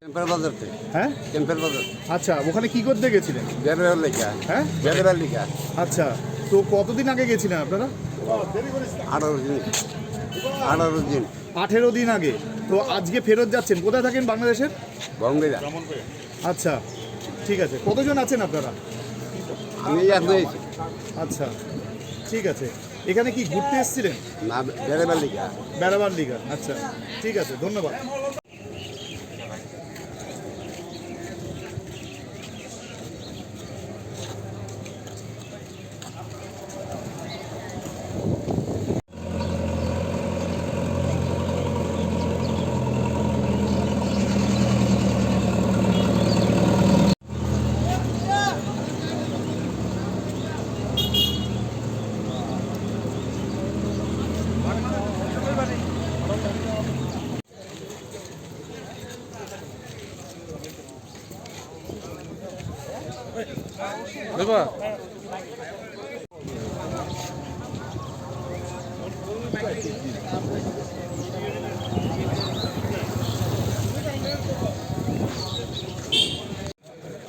ক্যাম্পের বাজার থেকে। হ্যাঁ? ক্যাম্পের বাজার। আচ্ছা ওখানে কি করতে গেছিলেন? বেড়ার লেখা। হ্যাঁ? বেড়ার লেখা। আচ্ছা তো কতদিন আগে গেছিলেন আপনারা? আঠারো দিন। আঠারো দিন। আঠেরো দিন আগে। তো আজকে ফেরত যাচ্ছেন। কোথায় থাকেন বাংলাদেশের? আচ্ছা ঠিক আছে। কতজন আছেন আপনারা? আমি আচ্ছা ঠিক আছে। এখানে কি ঘুরতে এসেছিলেন? না বেড়াবার লিগা। বেড়াবার লিগা। আচ্ছা ঠিক আছে ধন্যবাদ।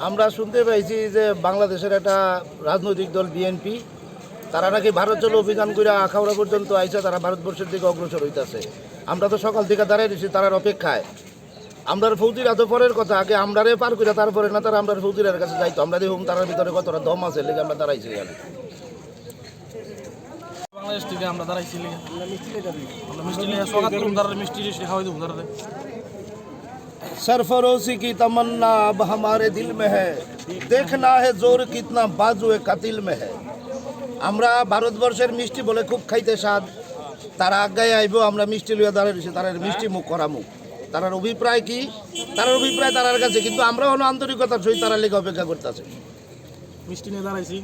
আমরা শুনতে পাইছি যে বাংলাদেশের একটা রাজনৈতিক দল বিএনপি, তারা নাকি ভারত চলো অভিযান করে আখাউড়া পর্যন্ত আইসা তারা ভারতবর্ষের দিকে অগ্রসর হইতাছে। আমরা তো সকাল থেকে দাঁড়িয়ে দিছি তারার অপেক্ষায়। আমরার ফৌজিরা তো পরের কথা আগে আমরারে পার করে তারপরে না তারা আমরার ফৌজিরার কাছে যাইতো আমরা দেখুন তারার ভিতরে কতটা দম আছে লেগে আমরা দাঁড়াইছি এখানে বাংলাদেশ থেকে আমরা দাঁড়াইছি লিগে আমরা মিষ্টি লিগে স্বাগত করুন তারা মিষ্টি টিষ্টি খাওয়াই দেবো তারা सरफरोशी की तमन्ना अब हमारे दिल में है देखना है जोर कितना बाजू কাতিল में है আমরা ভারতবর্ষের মিষ্টি বলে খুব খাইতে স্বাদ তারা আজ্ঞায় আইব আমরা মিষ্টি লইয়া দাঁড়িয়ে রয়েছি তারা মিষ্টি মুখ করা মুখ তারার অভিপ্রায় কি? তারার অভিপ্রায় তারার কাছে, কিন্তু আমরা হলো আন্তরিকতার সহিত তারা লেগে অপেক্ষা করতেছে মিষ্টি নিয়ে দাঁড়াইছি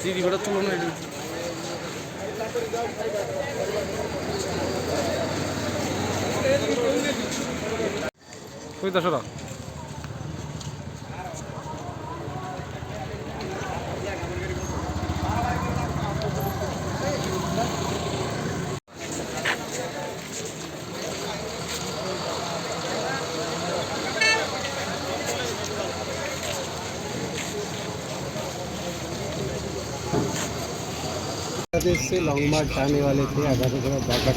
সিডি ঘোড়া তুলো না এটা बांग्लादेश से लॉन्ग मार्च आने वाले थे, आज़ादी बैकअप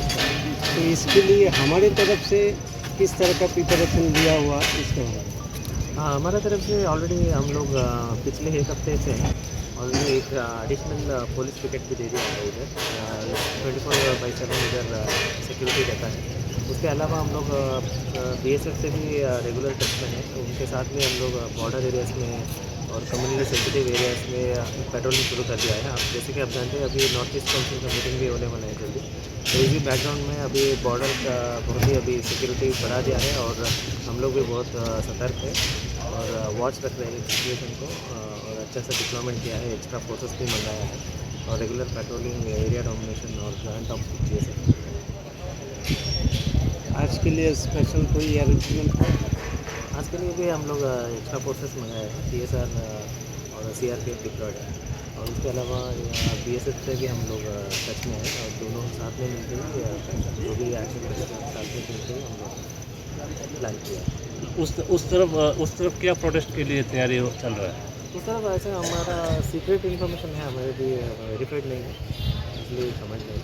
तो इसके लिए हमारे तरफ़ से किस तरह का प्रिपरेशन लिया हुआ, इसके बारे हाँ हमारा तरफ़ से ऑलरेडी हम लोग पिछले एक हफ़्ते से ऑलरेडी एक एडिशनल पुलिस पिकेट भी दे दिया है इधर ट्वेंटी फोर बाई सेवन इधर सिक्योरिटी रहता है। उसके अलावा हम लोग बी एस एफ़ से भी रेगुलर टच में है। तो उनके साथ में हम लोग बॉर्डर एरियाज़ में और कम्युनिटी सेंसिटिव एरियाज़ में पेट्रोलिंग शुरू कर दिया है। आप जैसे कि आप जानते हैं, अभी नॉर्थ ईस्ट काउंसिल का मीटिंग भी होने वाला है जल्दी। तो इसी बैकग्राउंड में अभी बॉर्डर का बहुत ही अभी सिक्योरिटी बढ़ा दिया है और हम लोग भी बहुत सतर्क है और वॉच रख रहे हैं सिचुएशन को और अच्छा सा डिप्लॉयमेंट किया है। एक्स्ट्रा फोर्सेस भी मंगाया है और रेगुलर पेट्रोलिंग एरिया डोमिनेशन और जॉइंट ऑफ़ हैं। आज के लिए स्पेशल कोई अरेंजमेंट आज के लिए भी हम लोग एक्स्ट्रा फोर्सेस मंगाए हैं सी एस आर और C R P F deployed है। और उसके अलावा बी एस एफ़ से भी हम लोग टच में हैं और दोनों साथ में मिलकर ही जो भी एक्शन साथ में मिलकर ही हम लोग प्लान किया है। उस उस तरफ़ उस तरफ़ क्या प्रोटेस्ट के लिए तैयारी चल रहा है? उस तरफ़ ऐसे हमारा सीक्रेट इन्फॉर्मेशन है हमारे भी वेरीफाइड नहीं है इसलिए समझ नहीं